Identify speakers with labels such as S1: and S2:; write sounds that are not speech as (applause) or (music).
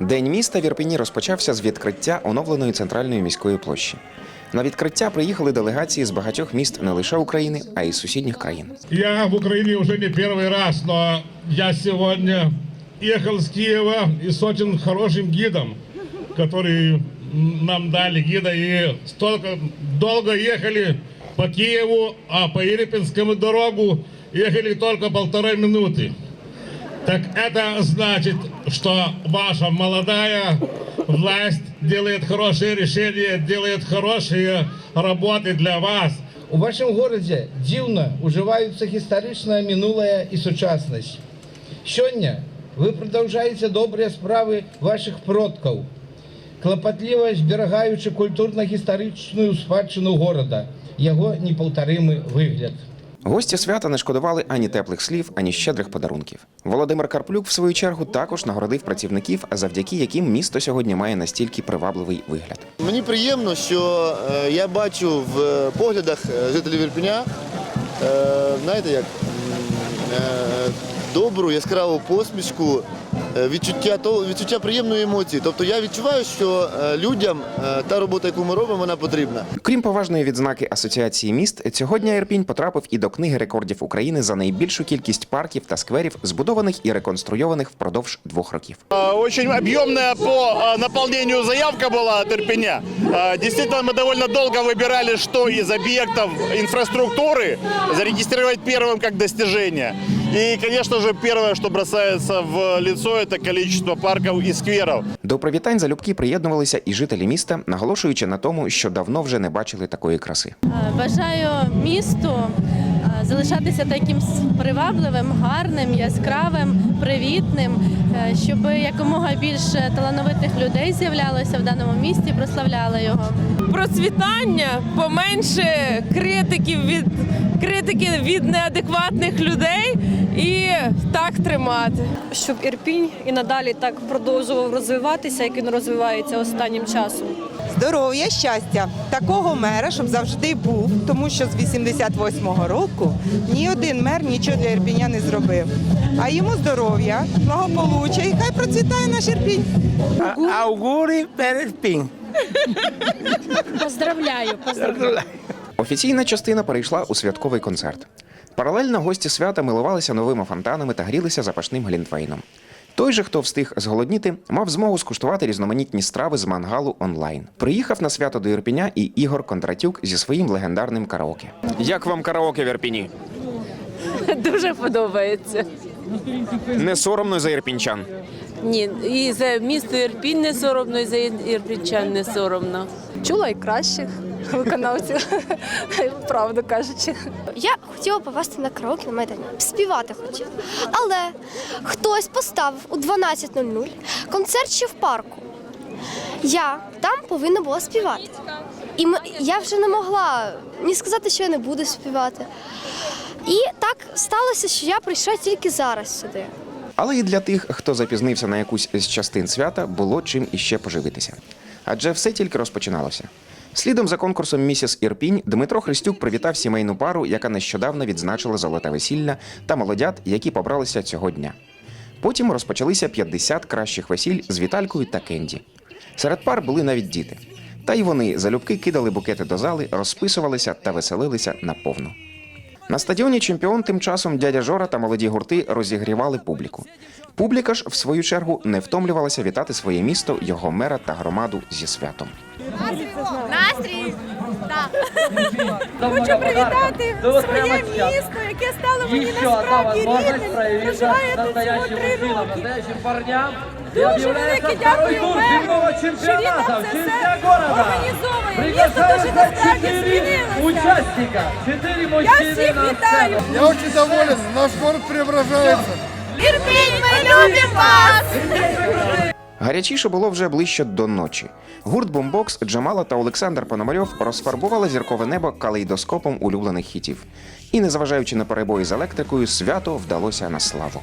S1: День міста в Ірпені розпочався з відкриття оновленої центральної міської площі. На відкриття приїхали делегації з багатьох міст не лише України, а й сусідніх країн.
S2: Я в Украине уже не первый раз, но я сегодня ехал с Киева и с очень хорошим гидом, который нам дали гида, и столько долго ехали по Киеву, а по Ирпинскому дорогу ехали только полторы минуты. Так это значит, что ваша молодая власть делает хорошие решения, делает хорошие работы для вас.
S3: У вашому городі дивно уживаються історичне минуле і сучасність. Сьогодні ви продовжуєте добрі справи ваших продків, клопотливо зберігаючи культурно-історичну спадщину города, його неповторимий вигляд.
S1: Гості свята не шкодували ані теплих слів, ані щедрих подарунків. Володимир Карплюк, в свою чергу, також нагородив працівників, завдяки яким місто сьогодні має настільки привабливий вигляд.
S4: Мені приємно, що е, я бачу в е, поглядах е, жителів Ірпеня, знаєте як, добру, яскраву посмішку, відчуття, то- відчуття приємної емоції. Тобто я відчуваю, що е, людям е, та робота, яку ми робимо, вона потрібна.
S1: Крім поважної відзнаки Асоціації міст, цього дня Ірпінь потрапив і до книги рекордів України за найбільшу кількість парків та скверів, збудованих і реконструйованих впродовж двох років.
S5: А, Очень объемная по а, наполнению заявка была от Ирпеня. А, Действительно, мы довольно долго выбирали, что из объектов инфраструктуры зарегистрировать первым как достижение. И, конечно же, первое, что бросается в лицо, это количество парков и скверов.
S1: До привітань залюбки приєднувалися і жителі міста, наголошуючи на тому, що давно вже не бачили такої краси.
S6: Е, Бажаю місту залишатися таким привабливим, гарним, яскравим, привітним, е, щоб якомога більше талановитих людей з'являлося в даному місті, прославляли його.
S7: процвітання, поменше критиків від критики від неадекватних людей і так тримати.
S8: щоб Ірпінь і надалі так продовжував розвиватися, як він розвивається останнім часом.
S9: Здоров'я, щастя, такого мера, щоб завжди був, тому що з 88-го року ні один мер нічого для Ірпіня не зробив. А йому здоров'я, благополуччя і хай процвітає наш Ірпінь.
S10: Аугурі Переспінь.
S6: Поздравляю, поздравляю.
S1: Офіційна частина перейшла у святковий концерт. Паралельно гості свята милувалися новими фонтанами та грілися запашним глінтвейном. Той же, хто встиг зголодніти, мав змогу скуштувати різноманітні страви з мангалу онлайн. Приїхав на свято до Ірпіня і Ігор Кондратюк зі своїм легендарним караоке. Як вам караоке в Ірпіні? (laughs)
S7: Дуже подобається.
S1: Не соромно за ірпінчан.
S7: Ні, і за місто Ірпінь не соромно, і за ірпінчан не соромно.
S8: Чула і кращих виконавців, правду кажучи.
S11: Я хотіла попасти на караоке на майдані, співати хотіла. Але хтось поставив у 12.00 концерт ще в парку. Я там повинна була співати. І м- я вже не могла ні сказати, що я не буду співати. І так сталося, що я прийшла тільки зараз сюди.
S1: Але і для тих, хто запізнився на якусь з частин свята, було чим іще поживитися. Адже все тільки розпочиналося. Слідом за конкурсом Місіс Ірпінь Дмитро Христюк привітав сімейну пару, яка нещодавно відзначила золоте весілля та молодят, які побралися цього дня. Потім розпочалися 50 кращих весіль з Віталькою та Кенді. Серед пар були навіть діти. Та й вони залюбки кидали букети до зали, розписувалися та веселилися наповну. На стадіоні чемпіон тим часом дядя Жора та молоді гурти розігрівали публіку. Публіка ж, в свою чергу, не втомлювалася вітати своє місто, його мера та громаду зі святом.
S11: Настрій!
S10: Хочу привітати своє місто,
S8: яке стало
S10: мені насправді рідним. Проживає тут всього три роки. парням
S8: Дуже велике дякую меру, що він нам це все організовує. Місто дуже насправді змінилося.
S10: Учасника. Чотири
S8: Я всіх вітаю.
S4: Я дуже доволен, наш город преображається.
S11: Ірпінь, ми любимо вас!
S1: Гарячіше було вже ближче до ночі. Гурт Бомбокс, Джамала та Олександр Пономарьов розфарбували зіркове небо калейдоскопом улюблених хітів. І, незважаючи на перебої з електрикою, свято вдалося на славу.